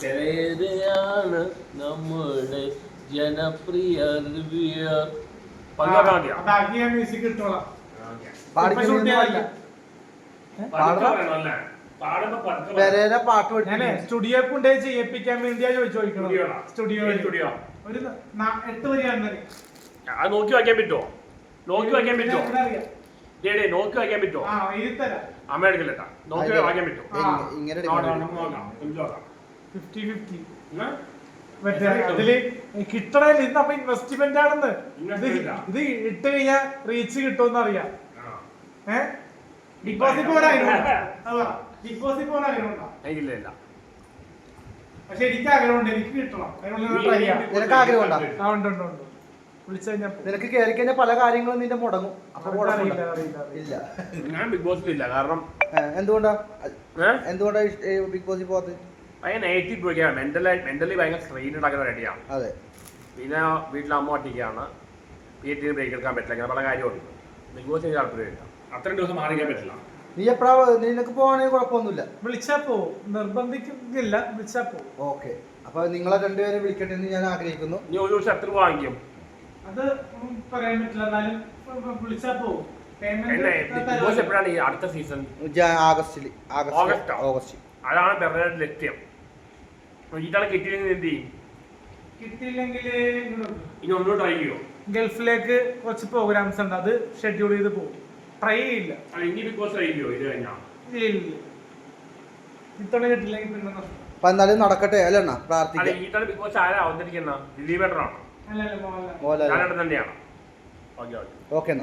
ചിലരെയാണ് നമ്മുടെ ജനപ്രിയ music ഇട്ടോളാം. Pereira പാട്ട് പഠിപ്പിക്കുന്നു സ്റ്റുഡിയോ കൊണ്ടേ ചെയ്യിപ്പിക്കാൻ വേണ്ടിയാ ചോദിച്ചു സ്റ്റുഡിയോടാ? Studio studio? ഒരു എട്ട് വരെയാണ് അത് നോക്കി വായിക്കാൻ പറ്റുമോ നോക്കി വായിക്കാൻ പറ്റുമോ അറിയാം. ഡേ നോക്കി വായിക്കാൻ പറ്റുമോ അമ്മ എടുക്കില്ലട്ടാ നോക്കി. വായിക്കാൻ പറ്റുമോ. ഇങ്ങനെ. Fifty fifty. മറ്റേ അതിൽ ഇന്ന് അപ്പൊ ഇൻവെസ്റ്റ്മെന്റ് ആണെന്ന്. ഇത് ഇട്ട് കഴിഞ്ഞാ റീച്ച് കിട്ടുമെന്ന് അറിയാം. ഏഹ് ആഗ്രഹമുണ്ടോ ഇല്ല പക്ഷെ എനിക്ക് ആഗ്രഹമുണ്ട്. എനിക്ക് കിട്ടണം. അതിനുള്ള ട്രൈ ചെയ്യാം നിനക്ക് ആഗ്രഹമുണ്ടോ? ഉണ്ട് ഉണ്ട് ഉണ്ട്. വിളിച്ചു നിനക്ക് കയറി കഴിഞ്ഞാൽ പല കാര്യങ്ങളും നിന്റെ മുടങ്ങും. അപ്പൊ കുഴപ്പമില്ല. ഇല്ല. ഞാൻ ബിഗ് ബോസിലില്ല കാരണം ഏ, എന്തുകൊണ്ടാ? എന്തുകൊണ്ടാ ഇഷ്- ഏ, ബിഗ് ബോസിൽ പോകാത്തത് ഭയങ്കര നെഗറ്റീവ് പോയിക്കാണ് മെന്റലി മെന്റലി ഭയങ്കര സ്ട്രെയിൻ ഉണ്ടാക്കുന്ന റെഡിയാണ് അതെ. പിന്നെ വീട്ടിൽ അമ്മ ഒറ്റയ്ക്കാണ്. വീട്ടിൽ ബ്രേക്ക് എടുക്കാൻ പറ്റില്ല. അങ്ങനെ പല കാര്യമുണ്ട്. ബിഗ് ബോസ് എനിക്ക് താല്പര്യമില്ല അത്രയും ദിവസം മാറിക്കാൻ പറ്റില്ല. നീ എപ്പോഴാ നിനക്ക് പോവാണെങ്കിൽ കുഴപ്പമൊന്നുമില്ല. വിളിച്ചാ പോ. നിർബന്ധിക്കില്ല വിളിച്ചാ പോ. ഓക്കെ. അപ്പൊ നിങ്ങളെ രണ്ടുപേരെ വിളിക്കട്ടെ എന്ന് ഞാൻ ആഗ്രഹിക്കുന്നു. നീ ഒരു ദിവസം എത്ര രൂപ വാങ്ങിക്കും? അത് പറയാൻ പറ്റില്ല. എന്നാലും ബോസ് എപ്പോഴാണ് ഈ അടുത്ത സീസൺ ഓഗസ്റ്റോ? ഓഗസ്റ്റ് അതാണ് ലക്ഷ്യം. ഇതാണ് കിട്ടിയില്ലെങ്കിൽ എന്ത് ചെയ്യും? കിട്ടിയില്ലെങ്കിൽ ഇനി ഒന്നും ട്രൈ ചെയ്യോ? ഗൾഫിലേക്ക് കുറച്ച് പ്രോഗ്രാംസ് ഉണ്ട്. അത് ഷെഡ്യൂൾ ചെയ്ത് പോകും ട്രൈ ചെയ്യില്ല. ഇനി ബിഗ് ബോസ് ട്രൈ ചെയ്യോ? ഇത് കഴിഞ്ഞാൽ ഇല്ല. ഇല്ല ഇല്ല. ഇത്തവണ കിട്ടില്ലെങ്കിൽ പിന്നെ എന്നാലും നടക്കട്ടെ അല്ല അണ്ണാ? അല്ല പ്രാർത്ഥിക്കാം ഈ തവണ ബിഗ് ബോസ് ആരാ അവതരിക്കുന്ന ദിലീപ് ഏട്ടനാണോ? അല്ല അല്ല മോഹൻലാൽ. തന്നെയാണ്. ഓക്കെ എന്നാ.